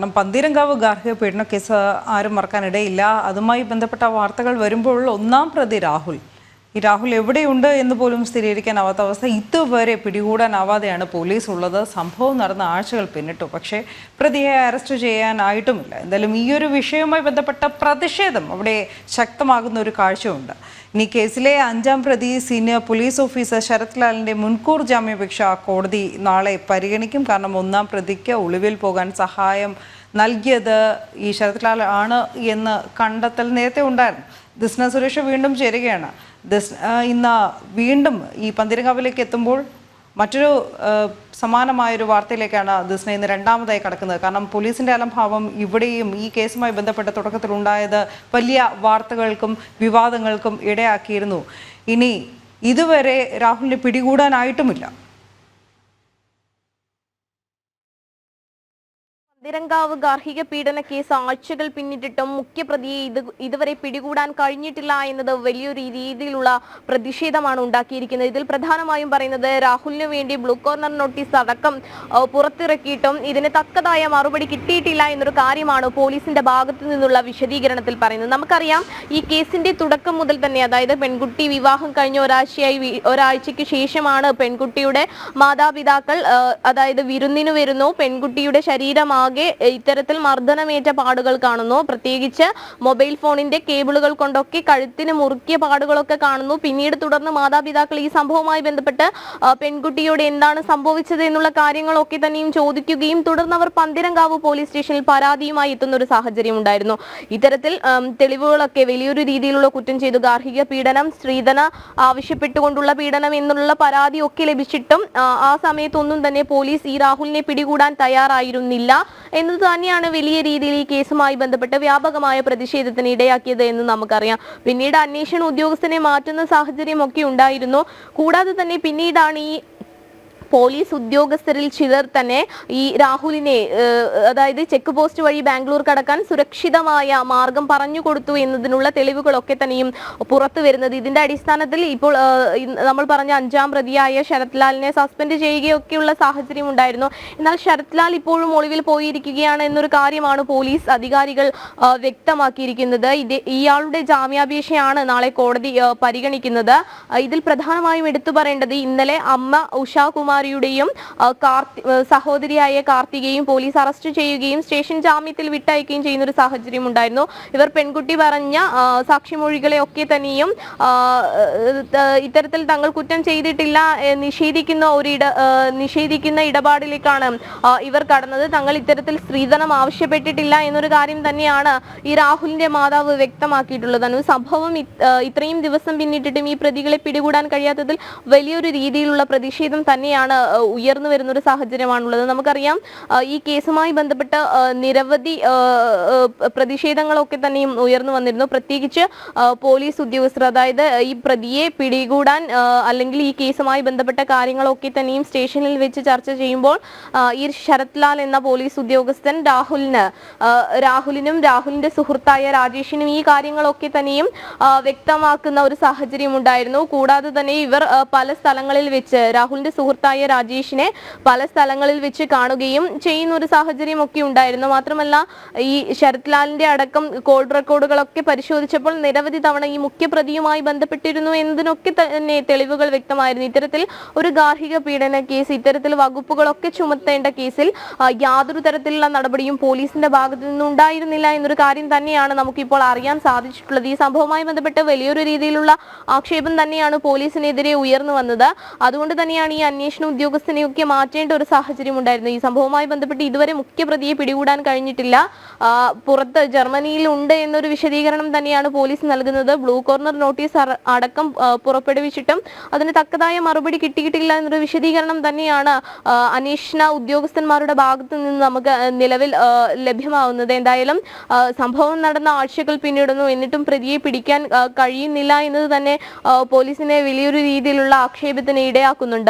കാരണം പന്തീരങ്കാവ് ഗാർഹിക പീഡന കേസ് ആരും മറക്കാനിടയില്ല. അതുമായി ബന്ധപ്പെട്ട വാർത്തകൾ വരുമ്പോൾ ഒന്നാം പ്രതി രാഹുൽ. ഈ രാഹുൽ എവിടെയുണ്ട് എന്ന് പോലും സ്ഥിരീകരിക്കാനാവാത്ത അവസ്ഥ ഇതുവരെ പിടികൂടാനാവാതെയാണ് പോലീസ് ഉള്ളത് സംഭവം നടന്ന ആഴ്ചകൾ പിന്നിട്ടു. പക്ഷേ പ്രതിയെ അറസ്റ്റ് ചെയ്യാനായിട്ടുമില്ല. എന്തായാലും ഈ ഒരു വിഷയവുമായി ബന്ധപ്പെട്ട പ്രതിഷേധം അവിടെ ശക്തമാകുന്ന ഒരു കാഴ്ചയുണ്ട്. ഇനി കേസിലെ അഞ്ചാം പ്രതി സീനിയർ പോലീസ് ഓഫീസർ ശരത് ലാലിന്റെ മുൻകൂർ ജാമ്യാപേക്ഷ കോടതി നാളെ പരിഗണിക്കും. കാരണം ഒന്നാം പ്രതിക്ക് ഒളിവിൽ പോകാൻ സഹായം നൽകിയത് ഈ ശരത്ലാൽ ആണ് എന്ന് കണ്ടെത്തൽ നേരത്തെ ഉണ്ടായിരുന്നു. ദിസ്ന സുരേഷ് വീണ്ടും ചേരുകയാണ്. ദിസ് ഇന്ന് വീണ്ടും ഈ പന്തിരങ്കാവിലേക്ക് എത്തുമ്പോൾ മറ്റൊരു സമാനമായൊരു വാർത്തയിലേക്കാണ് ദിസ്ന ഇന്ന് രണ്ടാമതായി കടക്കുന്നത്. കാരണം പോലീസിന്റെ അലംഭാവം ഇവിടെയും ഈ കേസുമായി ബന്ധപ്പെട്ട തുടക്കത്തിൽ ഉണ്ടായത് വലിയ വാർത്തകൾക്കും വിവാദങ്ങൾക്കും ഇടയാക്കിയിരുന്നു. ഇനി ഇതുവരെ രാഹുലിനെ പിടികൂടാനായിട്ടുമില്ല. പന്തിരങ്കാവ് ഗാർഹിക പീഡന കേസ് ആഴ്ചകൾ പിന്നിട്ടിട്ടും മുഖ്യപ്രതിയെ ഇത് ഇതുവരെ പിടികൂടാൻ കഴിഞ്ഞിട്ടില്ല എന്നത് വലിയൊരു രീതിയിലുള്ള പ്രതിഷേധമാണ് ഉണ്ടാക്കിയിരിക്കുന്നത്. ഇതിൽ പ്രധാനമായും പറയുന്നത് രാഹുലിന് വേണ്ടി ബ്ലൂ കോർണർ നോട്ടീസ് അടക്കം പുറത്തിറക്കിയിട്ടും ഇതിന് തക്കതായ മറുപടി കിട്ടിയിട്ടില്ല എന്നൊരു കാര്യമാണ് പോലീസിന്റെ ഭാഗത്തു നിന്നുള്ള വിശദീകരണത്തിൽ പറയുന്നത്. നമുക്കറിയാം ഈ കേസിന്റെ തുടക്കം മുതൽ തന്നെ അതായത് പെൺകുട്ടി വിവാഹം കഴിഞ്ഞ ഒരാഴ്ചയായി ഒരാഴ്ചയ്ക്ക് ശേഷമാണ് പെൺകുട്ടിയുടെ മാതാപിതാക്കൾ അതായത് വിരുന്നിന് വരുന്നു. പെൺകുട്ടിയുടെ ശരീരമാകെ ഇത്തരത്തിൽ മർദ്ദനമേറ്റ പാടുകൾ കാണുന്നു. പ്രത്യേകിച്ച് മൊബൈൽ ഫോണിന്റെ കേബിളുകൾ കൊണ്ടൊക്കെ കഴുത്തിന് മുറുക്കിയ പാടുകളൊക്കെ കാണുന്നു. പിന്നീട് തുടർന്ന് മാതാപിതാക്കൾ ഈ സംഭവവുമായി ബന്ധപ്പെട്ട് പെൺകുട്ടിയോട് എന്താണ് സംഭവിച്ചത് എന്നുള്ള കാര്യങ്ങളൊക്കെ തന്നെയും ചോദിക്കുകയും തുടർന്ന് അവർ പന്തിരങ്കാവ് പോലീസ് സ്റ്റേഷനിൽ പരാതിയുമായി എത്തുന്ന ഒരു സാഹചര്യം ഉണ്ടായിരുന്നു. ഇത്തരത്തിൽ തെളിവുകളൊക്കെ വലിയൊരു രീതിയിലുള്ള കുറ്റം ചെയ്തു. ഗാർഹിക പീഡനം സ്ത്രീധന ആവശ്യപ്പെട്ടുകൊണ്ടുള്ള പീഡനം എന്നുള്ള പരാതിയൊക്കെ ലഭിച്ചിട്ടും ആ സമയത്തൊന്നും തന്നെ പോലീസ് ഈ രാഹുലിനെ പിടികൂടാൻ തയ്യാറായിരുന്നില്ല. എന്നത് തന്നെയാണ് വലിയ രീതിയിൽ ഈ കേസുമായി ബന്ധപ്പെട്ട് വ്യാപകമായ പ്രതിഷേധത്തിന് ഇടയാക്കിയത് എന്ന് നമുക്കറിയാം. പിന്നീട് അന്വേഷണ ഉദ്യോഗസ്ഥനെ മാറ്റുന്ന സാഹചര്യമൊക്കെ ഉണ്ടായിരുന്നു. കൂടാതെ തന്നെ പിന്നീടാണ് ഈ പോലീസ് ഉദ്യോഗസ്ഥരിൽ ചിലർ തന്നെ ഈ രാഹുലിനെ അതായത് ചെക്ക് പോസ്റ്റ് വഴി ബാംഗ്ലൂർ കടക്കാൻ സുരക്ഷിതമായ മാർഗം പറഞ്ഞു കൊടുത്തു എന്നതിനുള്ള തെളിവുകളൊക്കെ തന്നെയും പുറത്തു വരുന്നത്. ഇതിന്റെ അടിസ്ഥാനത്തിൽ ഇപ്പോൾ നമ്മൾ പറഞ്ഞ അഞ്ചാം പ്രതിയായ ശരത് ലാലിനെ സസ്പെൻഡ് ചെയ്യുകയൊക്കെയുള്ള സാഹചര്യം ഉണ്ടായിരുന്നു. എന്നാൽ ശരത് ലാൽ ഇപ്പോഴും ഒളിവിൽ പോയിരിക്കുകയാണ് എന്നൊരു കാര്യമാണ് പോലീസ് അധികാരികൾ വ്യക്തമാക്കിയിരിക്കുന്നത്. ഇത് ഇയാളുടെ ജാമ്യാപേക്ഷയാണ് നാളെ കോടതി പരിഗണിക്കുന്നത്. ഇതിൽ പ്രധാനമായും എടുത്തു പറയേണ്ടത് ഇന്നലെ അമ്മ ഉഷാകുമാരിയുടെയും കാർത്തി സഹോദരിയായ കാർത്തികയും പോലീസ് അറസ്റ്റ് ചെയ്യുകയും സ്റ്റേഷൻ ജാമ്യത്തിൽ വിട്ടയക്കുകയും ചെയ്യുന്ന ഒരു സാഹചര്യം ഉണ്ടായിരുന്നു. ഇവർ പെൺകുട്ടി പറഞ്ഞ സാക്ഷിമൊഴികളെ ഒക്കെ തന്നെയും ഇത്തരത്തിൽ തങ്ങൾ കുറ്റം ചെയ്തിട്ടില്ല നിഷേധിക്കുന്ന ഒരു ഇട നിഷേധിക്കുന്ന ഇടപാടിലേക്കാണ് ഇവർ കടന്നത്. തങ്ങൾ ഇത്തരത്തിൽ സ്ത്രീധനം ആവശ്യപ്പെട്ടിട്ടില്ല എന്നൊരു കാര്യം തന്നെയാണ് ഈ രാഹുലിന്റെ മാതാവ് വ്യക്തമാക്കിയിട്ടുള്ളത്. സംഭവം ഇത്രയും ദിവസം പിന്നിട്ടിട്ടും ഈ പ്രതികളെ പിടികൂടാൻ കഴിയാത്തതിൽ വലിയൊരു രീതിയിലുള്ള പ്രതിഷേധം തന്നെയാണ് ആ, ഉയർന്നു വരുന്ന ഒരു സാഹചര്യമാണുള്ളത്. നമുക്കറിയാം ഈ കേസുമായി ബന്ധപ്പെട്ട് നിരവധി പ്രതിഷേധങ്ങളൊക്കെ തന്നെയും ഉയർന്നു വന്നിരുന്നു. പ്രത്യേകിച്ച് പോലീസ് ഉദ്യോഗസ്ഥർ അതായത് ഈ പ്രതിയെ പിടികൂടാൻ അല്ലെങ്കിൽ ഈ കേസുമായി ബന്ധപ്പെട്ട കാര്യങ്ങളൊക്കെ തന്നെയും സ്റ്റേഷനിൽ വെച്ച് ചർച്ച ചെയ്യുമ്പോൾ ഈ ശരത് ലാൽ എന്ന പോലീസ് ഉദ്യോഗസ്ഥൻ രാഹുലിന് രാഹുലിനും രാഹുലിന്റെ സുഹൃത്തായ രാജേഷിനും ഈ കാര്യങ്ങളൊക്കെ തന്നെയും വ്യക്തമാക്കുന്ന ഒരു സാഹചര്യം ഉണ്ടായിരുന്നു കൂടാതെ തന്നെ ഇവർ പല സ്ഥലങ്ങളിൽ വെച്ച് രാഹുലിന്റെ സുഹൃത്തായ രാജേഷിനെ പല സ്ഥലങ്ങളിൽ വെച്ച് കാണുകയും ചെയ്യുന്ന ഒരു സാഹചര്യം ഒക്കെ ഉണ്ടായിരുന്നു. മാത്രമല്ല ഈ ശരത് ലാലിന്റെ അടക്കം കോൾ റെക്കോർഡുകളൊക്കെ പരിശോധിച്ചപ്പോൾ നിരവധി തവണ ഈ മുഖ്യപ്രതിയുമായി ബന്ധപ്പെട്ടിരുന്നു എന്നതിനൊക്കെ തന്നെ തെളിവുകൾ വ്യക്തമായിരുന്നു. ഇത്തരത്തിൽ ഒരു ഗാർഹിക പീഡന കേസ് ഇത്തരത്തിൽ വകുപ്പുകളൊക്കെ ചുമത്തേണ്ട കേസിൽ യാതൊരു തരത്തിലുള്ള നടപടിയും പോലീസിന്റെ ഭാഗത്തു നിന്നുണ്ടായിരുന്നില്ല എന്നൊരു കാര്യം തന്നെയാണ് നമുക്കിപ്പോൾ അറിയാൻ സാധിച്ചിട്ടുള്ളത്. ഈ സംഭവവുമായി ബന്ധപ്പെട്ട് വലിയൊരു രീതിയിലുള്ള ആക്ഷേപം തന്നെയാണ് പോലീസിനെതിരെ ഉയർന്നു വന്നത്. അതുകൊണ്ട് തന്നെയാണ് ഈ അന്വേഷണ ഉദ്യോഗസ്ഥനെയൊക്കെ മാറ്റേണ്ട ഒരു സാഹചര്യം ഉണ്ടായിരുന്നു ഈ സംഭവവുമായി ബന്ധപ്പെട്ട് ഇതുവരെ മുഖ്യപ്രതിയെ പിടികൂടാൻ കഴിഞ്ഞിട്ടില്ല. പുറത്ത് ജർമ്മനിയിൽ ഉണ്ട് എന്നൊരു വിശദീകരണം തന്നെയാണ് പോലീസ് നൽകുന്നത്. ബ്ലൂ കോർണർ നോട്ടീസ് അടക്കം പുറപ്പെടുവിച്ചിട്ടും അതിന് തക്കതായ മറുപടി കിട്ടിയിട്ടില്ല എന്നൊരു വിശദീകരണം തന്നെയാണ് അന്വേഷണ ഉദ്യോഗസ്ഥന്മാരുടെ ഭാഗത്തു നിന്ന് നമുക്ക് നിലവിൽ ലഭ്യമാവുന്നത്. എന്തായാലും സംഭവം നടന്ന ആഴ്ചകൾ പിന്നിടുന്നു. എന്നിട്ടും പ്രതിയെ പിടിക്കാൻ കഴിയുന്നില്ല എന്നത് തന്നെ പോലീസിനെ വലിയൊരു രീതിയിലുള്ള ആക്ഷേപത്തിന് ഇടയാക്കുന്നുണ്ട്